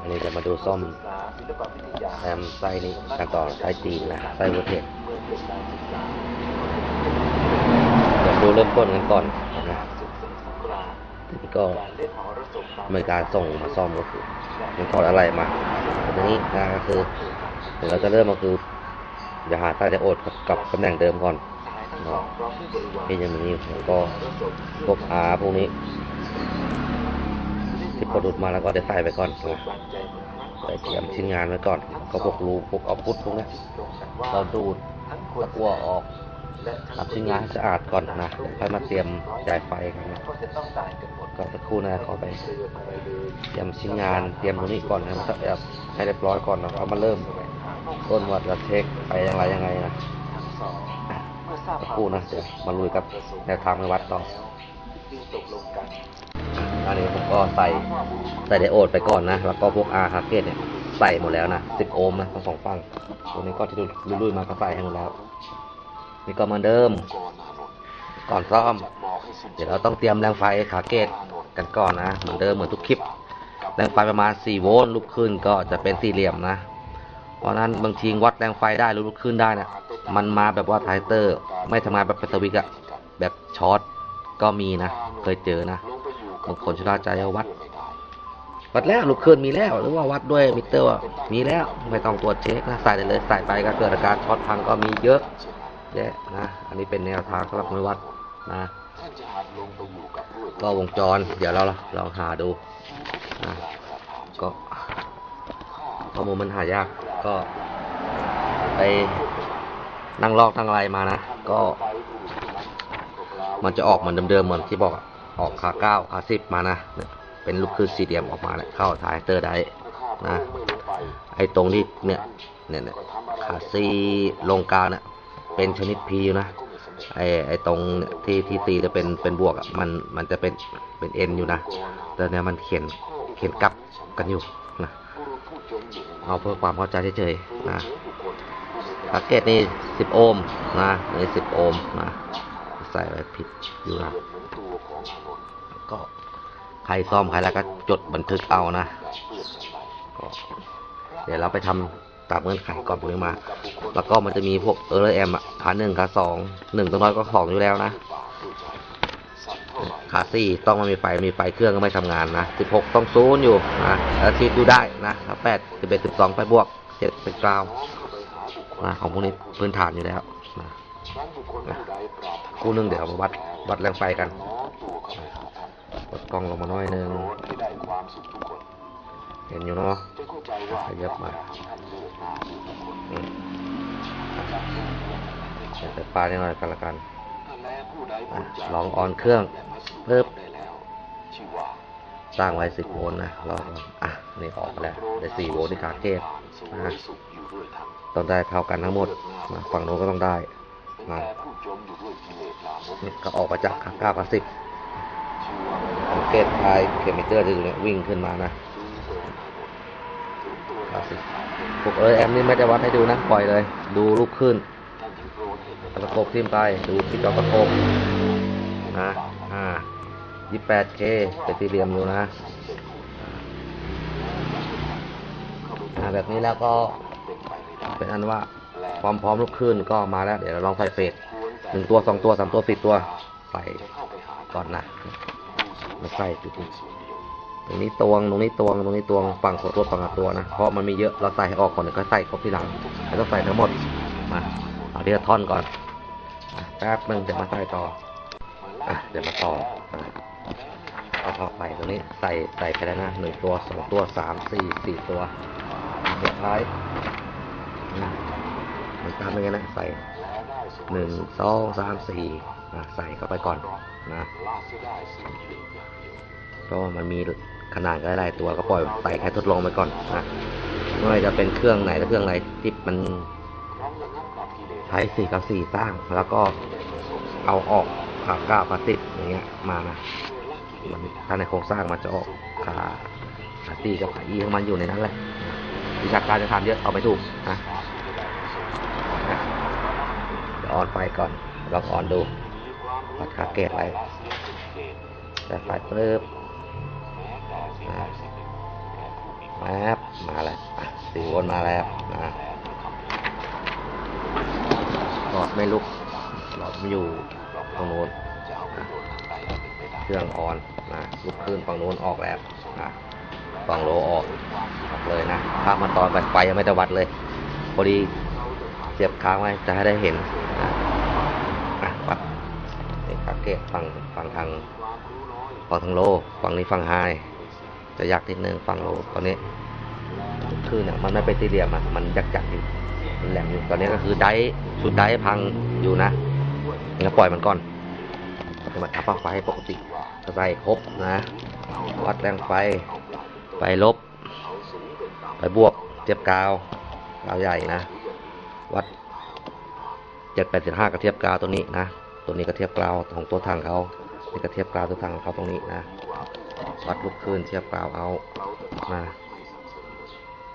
อันนี้จะมาดูซ่อมแซมไส้นี้กันต่อไส้จีนนะไส้วัวเทศเดี๋ยวดูเริ่มต้นกันก่อนนะทีนี้ก็มีการส่งมาซ่อมก็คือมันถอดอะไรมาทีนี้นะก็คือเดี๋ยวเราจะเริ่มก็คืออย่าหาไส้ไดโอดกับกับตำแหน่งเดิมก่อนเนาะที่ยังมีก็พวกอาพวกนี้ กดดุดมาแล้วก็ได้ใส่ไปก่อนนะใส่เตรียมชิ้นงานไว้ก่อน ก็พวกรูพวกออฟฟุตพวกนี้เราดูดตะกั่วออกทำชิ้นงานให้สะอาดก่อนนะค่อยมาเตรียมจ่ายไฟกันนะก็สักครู่นะขอไป เตรียมชิ้นงานเตรียมตรงนี้ก่อนให้มันแบบให้เรียบร้อยก่อนนะเอามาเริ่มต้นวัดจะเช็คไปยังไงยังไงนะสักครู่นะเดี๋ยวมาลุยกับแนวทางในวัดต่อ อันนี้ผมก็ใส่ใส่ไดโอดไปก่อนนะ แล้วก็พวกอาร์คาเกตเนี่ยใส่หมดแล้วนะ 10 โอห์มนะทั้งสองฝั่งตัวนี้ก็ที่ลุยๆมาก็ใส่ให้หมดแล้ว นี่ก็เหมือนเดิม ก่อนซ่อม เดี๋ยวเราต้องเตรียมแรงไฟขาเกตกันก่อนนะ เหมือนเดิมเหมือนทุกคลิป แรงไฟประมาณ 4 โวลต์ลุกขึ้นก็จะเป็นสี่เหลี่ยมนะ เพราะนั้นบางทีวัดแรงไฟได้ลุกขึ้นได้นะ มันมาแบบว่าไทเตอร์ ไม่ทำงานแบบเป็นสวิกอะแบบช็อตก็มีนะ เคยเจอนะ บางคนชราใจเอาวัด วัดแล้วลุกขึ้นมีแล้ว หรือว่าวัดด้วยมิเตอร์มีแล้วไม่ต้องตรวจเช็คนะใส่ได้เลยใส่ไปก็เกิดอาการช็อตพังก็มีเยอะแยะนะอันนี้เป็นแนวทางสำหรับมือวัดนะก็วงจร เดี๋ยวเราลองหาดูนะก็ข้อมูลมันหายากก็ไปนั่งลอกนั่งอะไรมานะ ก็ มันจะออกเหมือนเดิมๆเหมือนที่บอก ออกขาเก้าขาสิบมานะ เป็นลูกคือสี่เหลี่ยมออกมาเนี่ยเข้าท้ายเตอร์ได้นะไอ้ตรงที่เนี่ยเนี่ยเนี่ยขาซีลงกลางเนี่ยเป็นชนิดพีอยู่นะไอ้ไอ้ตรงเนี่ยที่ที่ตีจะเป็นเป็นบวกอะมันมันจะเป็นเป็นเอ็นอยู่นะแต่เนี่ยมันเขียนเขียนกลับกันอยู่นะเอาเพื่อความเข้าใจเฉยๆนะแพาเกตนี่สิบโอห์มนะนี่สิบโอห์มนะ ใส่ไว้ผิดอยู่นะก็ใครซ่อมใครแล้วก็จดบันทึกเอานะก็เดี๋ยวเราไปทำตามเงื่อนไขก่อนพวกนี้มา แล้วก็มันจะมีพวกเออร์แอมอะขาหนึ่งขาสองหนึ่งตัวน้อยก็สองอยู่แล้วนะขาสี่ต้องมันมีไฟมีไฟเครื่องก็ไม่ทำงานนะสิบหกต้องซูนย์อยู่นะแล้วซีดดูได้นะถ้าแปดสิบเอ็ดสิบสองไปบวกเจ็ดเป็นกราวนะของพวกนี้พื้นฐานอยู่แล้วนะ คู่นึงเดี๋ยวมาวัดวัดแรงไฟกันกดกล้องลงมาหน่อยหนึงเห็นอยู่เนาะขยับมาอืมเดี๋ยวใส่ปลาหน่อยกันละกันลองออนเครื่องเพิ่มสร้างไว้สิบโวลต์นะลองอะนี่ออกแล้วได้สี่โวลต์ที่ขาเทพต้องได้เท่ากันทั้งหมดฝั่งโน้นก็ต้องได้ นะนี่ก็ออกมาจากขาเก้ากับสิบสังเกตพายเคมิเตอร์ที่ตรงนี้วิ่งขึ้นมานะขาสิบพวกเออแอมนี่ไม่ได้วัดให้ดูนะปล่อยเลย ดูลูกขึ้นตะโกบทิ่มไปดูที่จอตะโกบนะอ่ายี่แปดเคเป็นสี่เหลี่ยมอยู่นะอ่าแบบนี้แล้วก็เป็นอันว่า ความพร้อมลูกขึ้นก็มาแล้ว เดี๋ยวเราลองใส่เฟสหนึ่งตัวสองตัวสามตัวสี่ตัว ใส่ก่อนนะมาใส่จุดนี้ตรงนี้ตวงตรงนี้ตวงตรงนี้ตวงฝั่งของตัวฝั่งตัวนะเพราะมันมีเยอะเราใส่ให้ออกก่อนเดี๋ยวก็ใส่ครบทีหลังไม่ต้องใส่ทั้งหมดมาเอาทีละท่อนก่อนแป๊บนึงเดี๋ยวมาใส่ต่ออะเดี๋ยวมาต่อเอาเข้าไปตรงนี้ใส่ใส่ไปแล้วนะหนึ่งตัวสองตัวสามสี่สี่ตัวสุดท้าย อ่ตามเป็นนะใส่หนึ่งสองสามสี่นะใส่เข้าไปก่อนนะเพราะว่ามันมีขนาดก็หลายตัวก็ปล่อยใส่แค่ทดลองไปก่อนนะไม่ว่าจะเป็นเครื่องไหนหรือเครื่องอะไหนที่มันใช้สี่กับสี่สร้าง แล้วก็เอาออกขาก้าขาสิบอย่างเงี้ยมานะมันถ้าในโครงสร้างมันจะออกขาขาสี่กับขาอีของมันอยู่ในนั้นแหละวิชาการจะทำเยอะเอาไปถูกนะ ออนไฟก่อนลองออนดูวัดคาเกตไปแต่ไฟปึ๊บอ่าแมปมาแล้วสี่วลต์มาแล้วนะหลอดไม่ลุกหลอดไม่อยู่ตรงโน้นเครื่องออนนะลุกขึ้นฝั่งโน้นออกแล้วนะฝั่งโลออกออกเลยนะข้ามมาตอนไปไฟยังไม่ได้วัดเลย พอดีเสียบค้างไว้จะให้ได้เห็นนะอะวัด นี่คาเกตฝั่งฝั่งทางฝั่งทางโลฝั่งนี้ฝั่งไฮจะยากนิดนึงฝั่งโลตอนนี้คือเนี่ยมันไม่เป็นสี่เหลี่ยมอะมันจักจักๆอยู่มันแหลมอยู่ตอนนี้ก็คือไดร์ชุดไดร์พังอยู่นะงั้นปล่อยมันก่อนให้มันอัพไฟให้ปกติใส่ครบนะ วัดแรงไฟ ไฟลบ ไฟบวกเทียบกาวกาวใหญ่นะ วัดเจ็ดแปดสิบห้าก็เทียบกาวตัวนี้นะ ตัวนี้ก็เทียบกาวของตัวถังเขานี่ก็เทียบกาวตัวถังของเขาตรงนี้นะวัดลูกคลื่นเทียบกาวเอามา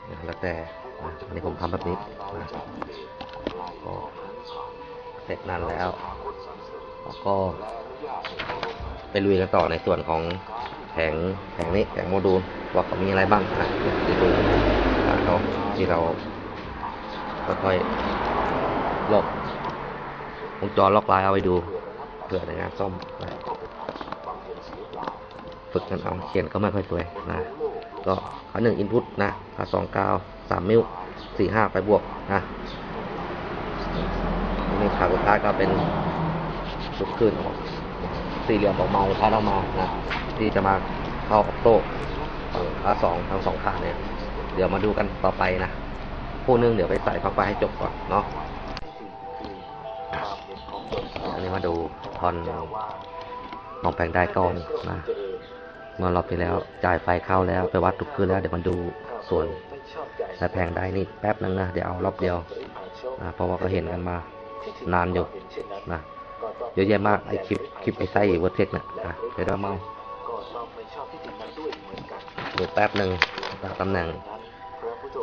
นะแล้วแต่อันนี้ผมทำแบบนี้นะก็เสร็จนั่นแล้วแล้วก็ ไปลุยกันต่อในส่วนของแผงแผงนี้แผงโมดูลว่าเขามีอะไรบ้างนะไปดูอ่าเขาที่เราค่อยๆลบ วงจรล็อกไลน์เอาไปดูเผื่อในงานซ่อมฝึกกันเอาเขียนก็ไม่ค่อยสวยนะก็ขาหนึ่งอินพุตนะขาสองกาวสามนิ้วสี่ห้าไปบวกนะนี้ขาสุดท้ายก็เป็นลุกขึ้นออกสี่เหลี่ยมออกมาสุดท้ายออกมานะที่จะมาเข้าออกโต้ขาสองทั้งสองขาเนี่ยเดี๋ยวมาดูกันต่อไปนะคู่นึงเดี๋ยวไปใส่พักไปให้จบก่อนเนาะ มาดูทอนมองแปลงได้ก่อนนะเมื่อรอบที่แล้วจ่ายไฟเข้าแล้วไปวัดทุกคืนแล้วเดี๋ยวมันดูส่วนแต่แพงได้นี่แป๊บนึงนะเดี๋ยวเอารอบเดียวนะเพราะว่าก็เห็นกันมานานอยู่นะเยอะแยะมากไอคลิปคลิปไอไส้เวอร์เทคนะอะเดี๋ยวเรามาดูแป๊บหนึ่งตามตำแหน่ง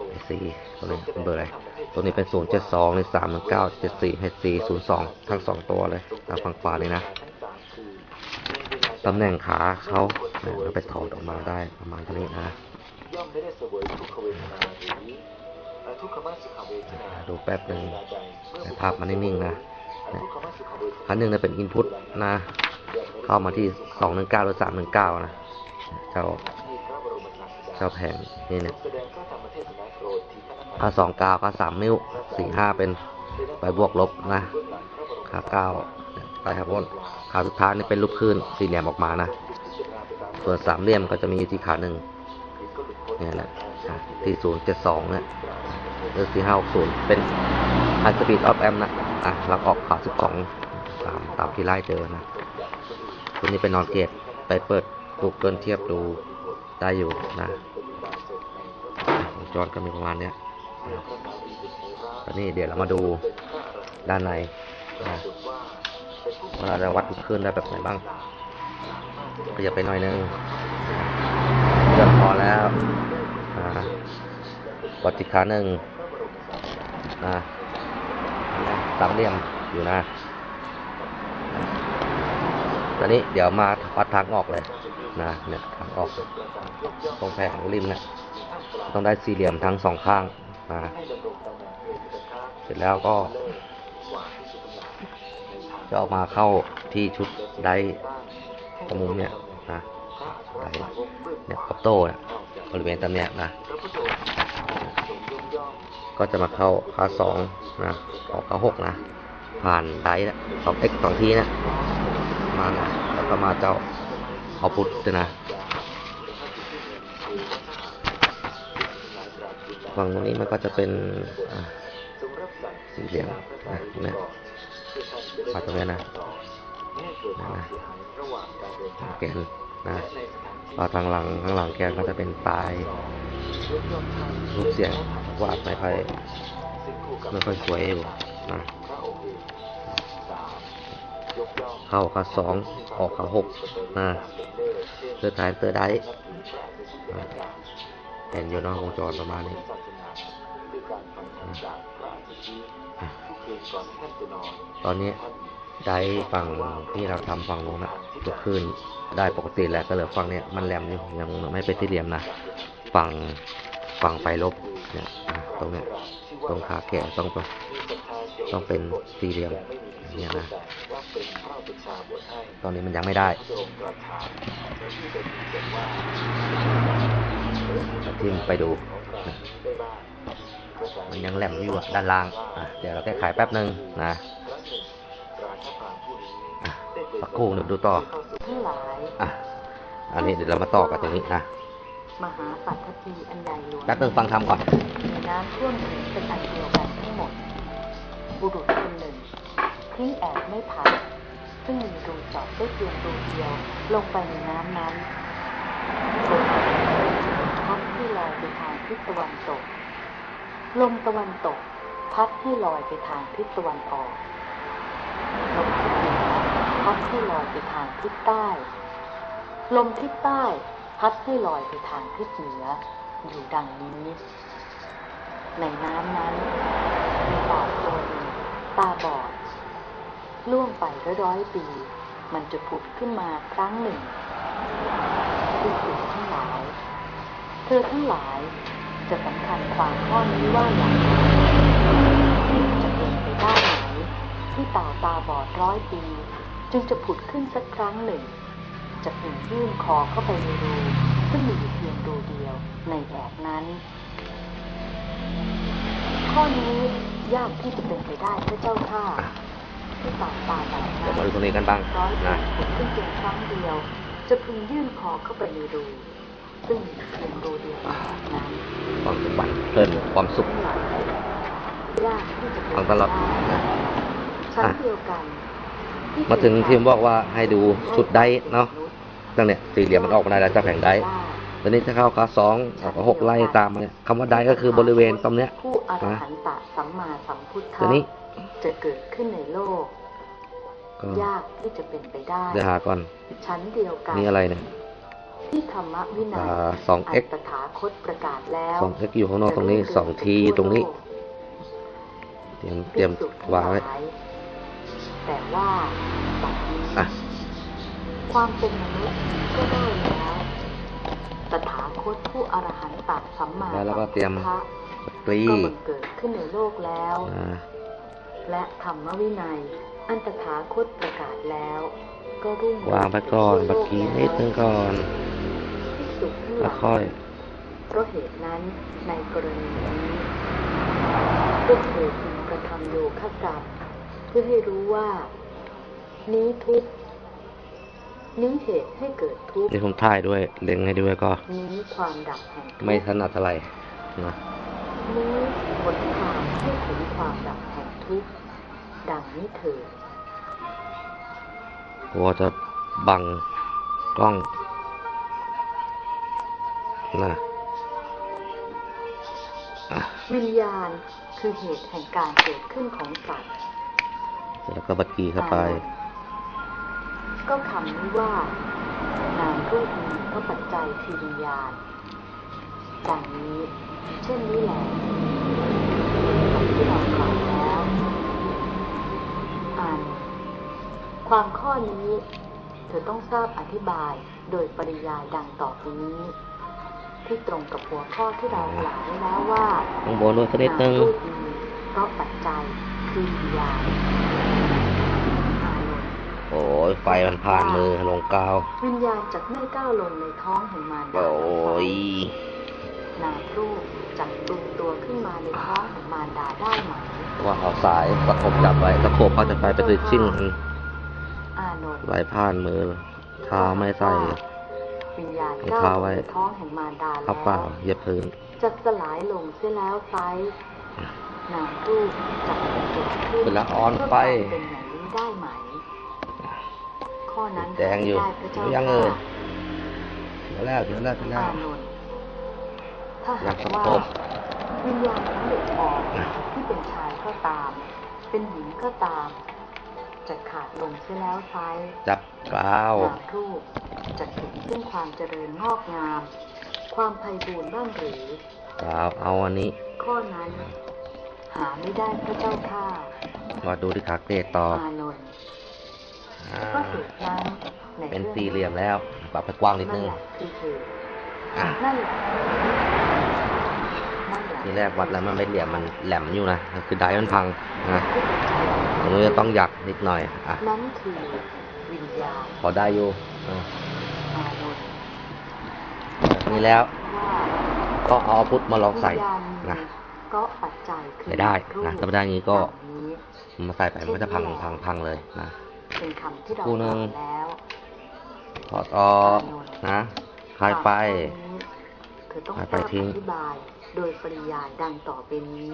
ไอซีตัวนี้เป็นเบอร์อะไร ตัวนี้เป็น 072ใน3 1 9 7 4ให้4 0 2 ทั้ง 2 ตัวเลยตามฝั่งขวาเลยนะ ตำแหน่งขาเขาเราไปถอดออกมาได้ประมาณนี้นะดูแป๊บหนึ่งภาพมันนิ่งๆนะขั้นหนึ่งจะเป็นอินพุตนะ เข้ามาที่ 219หรือ319 นะเจ้าเจ้าแผงนี่เนี่ย ที่พระนครขาสองก้าขาสามนิ้วสี่ห้าเป็นไปบวกลบนะเบื้องหลังพระบรมขาเก้าไปครับพ้นขาสุดท้ายนี่เป็นรูปคลื่นสี่เหลี่ยมออกมานะ ส่วนสามเหลี่ยมก็จะมีอยู่ที่ขาหนึ่งเนี่ยแหละที่ศูนย์เจ็ดสองเนี่ยหรือสี่ห้าหกศูนย์เป็น High Speed of Amp นะอะเราออกขาสิบสองตามตามที่ไล่เจอนะตัวนี้เป็นนอนเกตไปเปิด Google เทียบดูได้อยู่นะวงจรก็มีประมาณเนี้ย ตอนนี้เดี๋ยวเรามาดูด้านในนะว่าเราจะวัดคลื่นได้แบบไหนบ้างก็จะไปหน่อยนึงเริ่มพอแล้ววัดที่ขาหนึ่งนะสามเหลี่ยมอยู่นะ ตอนนี้เดี๋ยวมาวัดทางออกเลยนะเนี่ยทางออกตรงแผงริมเนี่ยต้องได้สี่เหลี่ยมทั้งสองข้าง นะเสร็จแล้วก็จะออกมาเข้าที่ชุดได้ตรงมุมเนี่ยนะได้เนี่ยกับโต้เนี่ยบริเวณตรงเนี้ยนะ ก็จะมาเข้าขาสองนะออกขาหกนะ ผ่านไดนะสองเอ็กสองทีนะ มานะแล้วก็มาเจ้าเอาพุทธนะ ฝั่งตรงนี้มันก็จะเป็นสีเหลี่ยมนะนี่ยมาตรงนี้นะนะนะแกนนะพอทางหลังข้างหลังแกนก็จะเป็นปลายรูปเสียงวาดไม่ค่อยไม่ค่อยสวยอยู่นะเข้าขาสองออกขาหกนะเตือท้ายเตือได้เห็นอยู่นอกวงจรประมาณนี้ ตอนนี้ได้ฝั่งที่เราทำฝั่งโน้นะลุกขึ้นได้ปกติแล้วก็เหลือฝั่งเนี้ยมันแหลมอยู่ยังไม่เป็นสี่เหลี่ยมนะฝั่งฟังไฟลบเนี่ยตรงเนี้ยตรงขาแขนต้องต้องต้องเป็นสี่เหลี่ยมเนี่ยนะตอนนี้มันยังไม่ได้พระองค์ตรัสถามและที่ได้ยินเสียงว่าทิมไปดูนะ มันรียังแหลมอยู่อะด้านล่างอะเดี๋ยวเราแก้ไขแป๊บหนึ่งนะครั้งหนึ่งราชาพรามผู้นี้อะได้ไปสักครู่เดี๋ยวดูต่อเข้าสู่ทั้งหลายอะอันนี้เดี๋ยวเรามาต่อกันตรงนี้นะมหาปัตตภีอันใหญ่หลวงแป๊บหนึ่งฟังทำก่อนมีน้ำท่วมถึงเป็นอันเดียวกันทั้งหมด บุรุษคนหนึ่งทิ้งแอบไม่พักซึ่งมีรูเจาะได้เพียงรูเดียวลงไปในน้ำนั้นลมพัดให้ลอยไปทางทิศตะวันตก ลมตะวันตก พัดให้ลอยไปทางทิศตะวันออกลมทิศเหนือพัดให้ลอยไปทางทิศใต้ ลมทิศใต้พัดให้ลอยไปทางทิศเหนือ อยู่ดังนี้ ในน้ำนั้นมีบ่าวตัวหนึ่งตาบอดล่วงไปร้อยปี มันจะผุดขึ้นมาครั้งหนึ่งที่สุดทั้งหลาย เธอทั้งหลาย จะสำคัญความข้อนี้ว่าอย่างไรจะเป็นไปได้ไหมที่เต่าตาบอดร้อยปี จึงจะผุดขึ้นสักครั้งหนึ่ง จะพึงยื่นคอเข้าไปในรูซึ่งมีอยู่เพียงรูเดียวในแอบนั้น ข้อนี้ยากที่จะเป็นไปได้พระเจ้าข้าที่ต่างตาบอดเดี๋ยวมานั้ดูนตรงนี้กันบ้างร้อยนะผุดขึ้นเพียงครั้งเดียว จะพึงยื่นคอเข้าไปในรู ซึ่งมีเพียงรูเดียวในแอบนั้นความสุขบันเพลินความสุขทั้งหลายยากที่จะเป็นฟังไปตลอดได้นะชั้นเดียวกันที่มาถึงที่ผมบอกว่าให้ดูชุดได้เนาะตั้งเนี่ยสี่เหลี่ยมมันออกมาได้แล้วจากแผงได้ตอนนี้ถ้าเข้ากับสองแล้วก็หกไล่ตามมาเนี่ยคำว่าได้ก็คือบริเวณตรงเนี้ยผู้อรหันตสัมมาสัมพุทธะตัวนี้จะเกิดขึ้นในโลกก็ยากที่จะเป็นไปได้เดี๋ยวหาก่อนชั้นเดียวกันนี่อะไรเนี่ย ที่ธรรมวินัยอ่า 2x ตถาคตประกาศแล้วสองเอ็กอยู่ข้างนอกตรงนี้สองทีตรงนี้ เตรียมเตรียมภิกษุทั้วางไว้หลยแต่ว่าบัดนี้อะความเป็นมนุษย์ก็ได้แล้วตถาคตผู้อรหันตสัมมาแล้วเราก็เตรียมสัมพุทธะตรีก็บังเกิดขึ้นในโลกแล้วอ่าและธรรมวินัย อันตถาคตประกาศแล้ว ก็รุ่งเรืวางไปก่อนทั่บัวกโลกี้แล้วนิดนึงก่อนภิกษุทั้งห แล้วลายค่อยเพราะเหตุนั้นในกรณีนี้พวกเธอพึงกระทำโยคะกรรมเพื่อให้รู้ว่า นี้ทุกข์นี้เหตุให้เกิดทุกข์นี่ผมถ่ายด้วยเล็งให้ด้วยก็นี้ความดับแห่งทุกข์ไม่ถนัดเท่าไหร่นะนี้หนทางให้ถึงความดับแห่งทุกข์ดังนี้เถิดกลัวจะบังกล้อง นะอะวิญญาณคือเหตุแห่งการเกิดขึ้นของสัตว์ แล้วก็บักกี้เข้าไป ก็คำนี้ว่านามรูปมีก็ปัจจัยคือวิญญาณดังนี้ เช่นนี้แหละคำที่เรากล่าวแล้วอ่านความข้อนี้ เธอต้องทราบอธิบายโดยปริยายดังต่อไปนี้ ที่ตรงกับหัวข้อที่เรากล่าวไว้แล้วว่าข้างบนด้วยสักนิดนึงนามรูปมีเพราะปัจจัยคือวิญญาณอานนท์โอ้ยไฟมันผ่านมือลงกาว วิญญาณจากไม่ก้าวลนในท้องแห่งมารดาโอ้ยนามรูปจักปรุงตัวขึ้นมาในท้องของมารดาได้ไหมว่าเอาสายตะขบจับไว้ตะขบเขาจะไปไปติดชิ้นอานนท์ไหลผ่านมือเท้าไม่ใส่ วิญญาณเอาก้าวเท้าลไว้งในท้องแห่งมารดาเอาเปล่าแล้วเหยียบพื้นจะสลายลงเสียแล้วไซนามรูปจักปรุงตัวขึ้นเวลาออนไปเพื่กลายเป็นอย่างนี้ได้ไหม ข้อนั้นแดงอยู่ได้พระเจ้ายังเอ่ยค่ะเดี๋ยวแล้วเดี๋ยวแล้วเดี๋ยวแล้วอานนท์ถ้าอยาหากกสะว่าโพกวิญญาณของเด็กอ่อนที่เป็นชายก็ตาม เป็นหญิงก็ตาม จะขาดลงเสียแล้วไซจับกล้าวนามรูปจะถึง ซึ่งความเจริญงอกงาม ความไพบูรณ์บ้างหรือกล้าวเอาอันนี้ ข้อนั้น หาไม่ได้พระเจ้าข้ามาดูที่ขาเกตต่ออานนท์อ่าก็เหตุนั้นในเป็นรื่องสี่เหลี่ยมแล้วปรับไปกว้างนิดนั่นึนงแหละคือเหตุอะนั่นแหละทีแรกวัดแล้วมันไม่เหลี่ยมมันแหลมอยู่นะคือไดมันพังนะตรงนี้จะต้องหยักนิดหน่อยอะนั่นคือวิญญาณพอได้อยู่อะอานนท์ นี่แล้วว่าก็เอาอาวุธมาลองใส่วิญญาณมีนะก็ปัจจัยคือใส่ได้นะรูปถ้าไม่ได้งี้ก็อย่างนี้มาใส่ไปมันก็จะพังพังพังเลยนะเป็นคำที่เราคู่หนึ่งบอกแล้วถอดออกนะคลายไปเธอต้องคลายทไปราบทิ้งอธิบายโดยปริยายดังต่อไปนี้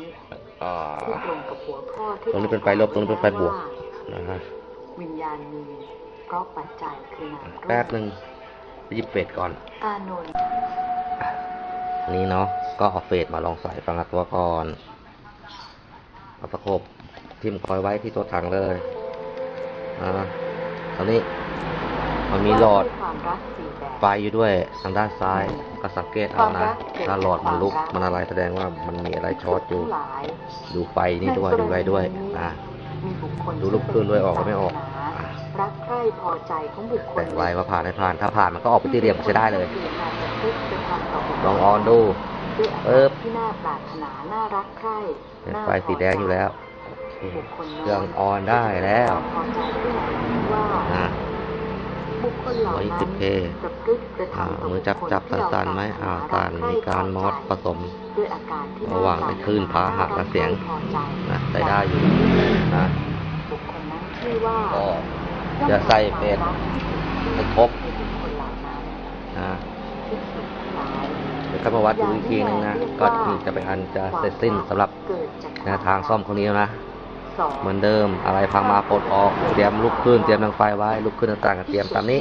อ่าที่ตรงกับหัวข้อที่ตรงนี้เป็นไฟลบตรงนี้เป็นไฟบวกนะฮะวิญญาณมีเพราะปัจจัยคือนามรูปแป๊บหนึ่ง ไปหยิบเฟดก่อนอานนท์อันนี้เนาะก็เอาเฟดมาลองใส่ฟังตัวก่อนเอาตะขบทิ่มคอยไว้ที่ตัวถังเลยนะตอนนี้มันมีหลอดว่าด้วยความรักสี่แบบไฟอยู่ด้วยทางด้านซ้ายก็สังเกตเอานะถ้าหลอดมันลุกมันอะไรแสดงว่ามันมีอะไรช็อตอยู่ทั้งหลายดูไฟนี่ด้วยดูไว้ด้วยนะมีบุคคลดูลูกคลื่นด้วยออกก็ไม่ออก รักใคร่พอใจของบุคคลแต่งไว้ว่าผ่านให้ผ่าน ถ้าผ่านมันก็ออกไปที่เรียมใช้ได้เลยลองออนดูปึ๊ปึ๊บบที่น่าปรารถนาน่ารักใคร่เป็นน่าไฟสีแดงอยู่แล้วบุคคลนั้นเครื่องออนได้แล้วพอใจที่ไหนว่านะบุคคลเหล่าร้อยนั้สินบเคประพฤติกระอ่าทำต่อมือจับบุคคลจับที่เราสั่นๆไหมอ่าปรสั่นถมีการมอสผสมด้วยอาการที่ระหว่างในคลื่นพาหะและเสียงพอใจนะใส่ได้อยู่นะบุคคลนั้นชื่อว่าก็ จะใส่เฟสให้ครบบุคคลเหล่านั้นนะเดี๋ยวก็มาวัดดูอีกทีนึงนะ ก็นี่จะเป็นอันจะเสร็จสิ้นสำหรับแนวทางซ่อมคนนี้แล้วนะ เหมือนเดิมอะไรพังมาปลดออกเตรียมลุกขึ้นเตรียมทางไฟไว้ลุกขึ้นต่างๆก็เตรียมตามนี้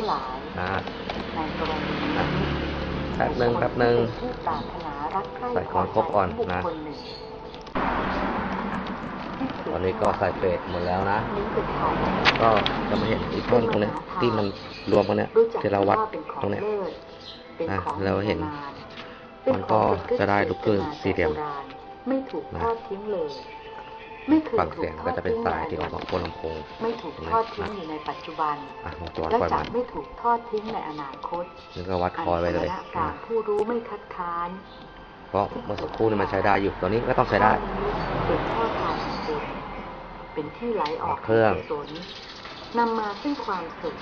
นะในกรณีนี้แป๊บหนึ่งแป๊บหนึ่งใคร่ใส่ของครบก่อนนะ ตอนนี้ก็ใส่เฟสหมดแล้วนะนี่คือข่าวก็จะมาเห็นอีกท่อนตรงเนี้ยที่มันรวมกันเนี้ยรู้จักที่เราวัดเป็นของตรงเนี้ยเลิศเป็นนะของเราเห็นโบราณมันก็จะได้ลูกคลื่นสี่เหลี่ยมไม่ถูกนะทอดทิ้งเลยไม่เคยฟังถูเสียกงทก็อดจะเป็นทิ้งสายที่ออกมาโคนลำโพงไม่ถูกทอดทิ้งอยู่ในปัจจุบันอะเราจะวัดและปล่อยจะมันไม่ถูกทอดทิ้งในอนาคตนี่ก็วัดคอยไว้เลยอันคณะกานะรผู้รู้ไม่คัดค้านเพราะเมื่อสักครู่นี่มันใช้ได้อยู่ตอนนี้ก็ต้องใช้ได้ เป็นท่อทางบุญ เป็นที่ไหลออกเครื่องแห่กุศลนำมาซึ่งความสุข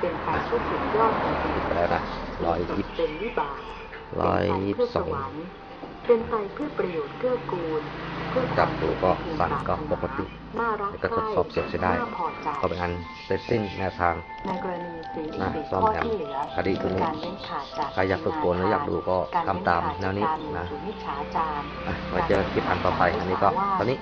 เป็นไปเพื่อสุดยอดของชีวิตไปแล้วนะร้อยยี่สิบเป็นวิบากร้อยเป็นยี่ไปสิบเพื่อสสองวรรค์เป็นไปเพื่อประโยชน์เกื้อกูลเพื่อจับดูก็ความสั่นก็ปกติน่ารักแล้วก็ทดสอบเสียงใช้ได้น่าพอใจก็เป็นอันเสร็จสิ้นแนวทางในกรณีสี่นะสี่ซ่อมข้อแอมที่เหลือคดีตัวนี้การเว้นขาดจากใครอยากฝึกฝนหรืออยากดูก็รเว้นทำตามขดแนวนี้จากการนะมีสุนิจฉาจารอะไว้เจอคลิปอันต่อไปอันนี้ก็ตอนนี้